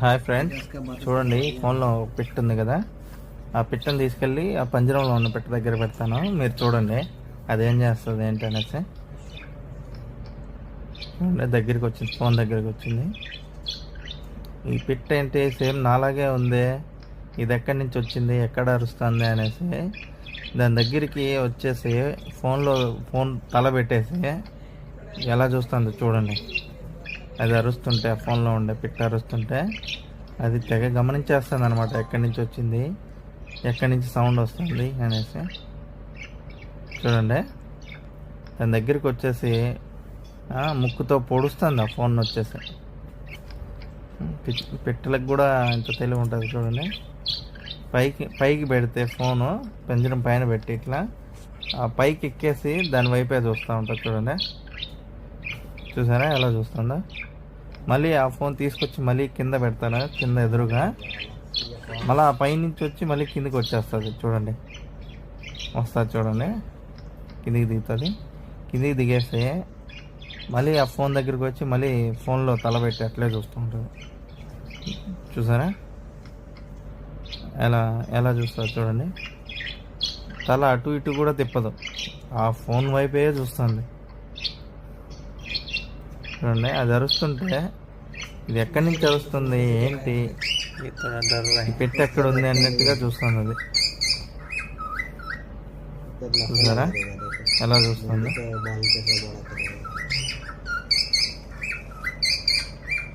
Hi friends. చూడండి ఫోన్లో pit ఉంది కదా. ఆ పిట్టను తీసుకెళ్ళి ఆ పంజరంలో ఉన్న పిట్ట దగ్గర పెడతాను. మీరు చూడండి అదేం చేస్తుంది ఏంటి అనేసి. దగ్గరికి వచ్చింది ఫోన్ దగ్గరికి వచ్చింది. ఈ పిట్ట ఏంటి? సేమ్ నాలాగే ఉంది. ఇది ఎక్కడి నుంచి వచ్చింది? ఎక్కడ అరుస్తుంది అనేసి. దాని దగ్గరికి వచ్చేసి ఫోన్లో ఫోన్ తల పెట్టేసి ఎలా చూస్తుందో చూడండి. అది అరుస్తుంటే ఆ ఫోన్లో ఉండే పిట్ట అరుస్తుంటే అది తెగ గమనించేస్తుంది అనమాట ఎక్కడి నుంచి వచ్చింది? ఎక్కడి నుంచి సౌండ్ వస్తుంది అనేసి. చూడండి. దాని దగ్గరికి వచ్చేసి ముక్కుతో పొడుస్తుంది ఆ ఫోన్ వచ్చేసి. పిట్- పిట్టలకు కూడా ఇంత తెలివి ఉంటుంది చూడండి. పైకి పైకి పెడితే ఫోను పెంజరం పైన పెట్టి ఇట్లా ఆ పైకి ఎక్కేసి దాని వైపే చూస్తూ ఉంటుంది చూడండి. చూసారా? ఎలా చూస్తుందా? మళ్ళీ ఆ ఫోన్ తీసుకొచ్చి మళ్ళీ కింద పెడతాను కింద ఎదురుగా? మళ్ళీ ఆ పైనుంచి వచ్చి మళ్ళీ కిందకి వచ్చేస్తుంది చూడండి. వస్తుంది చూడండి. కిందికి దిగుతుంది. కిందికి దిగేస్తే మళ్ళీ ఆ ఫోన్ దగ్గరికి వచ్చి మళ్ళీ ఫోన్లో తల పెట్టి అట్లే చూస్తూ ఉంటుంది చూసారా? ఎలా ఎలా చూస్తారు చూడండి. తల అటు ఇటు కూడా తిప్పదు. ఆ ఫోన్ వైపే చూస్తుంది. చూడండి అది అరుస్తుంటే ఇది ఎక్కడి నుంచి అరుస్తుంది ఏంటి? ఈ పెట్టి ఎక్కడ ఉంది అన్నట్టుగా చూస్తాను అది చూసారా? ఎలా చూస్తుంది?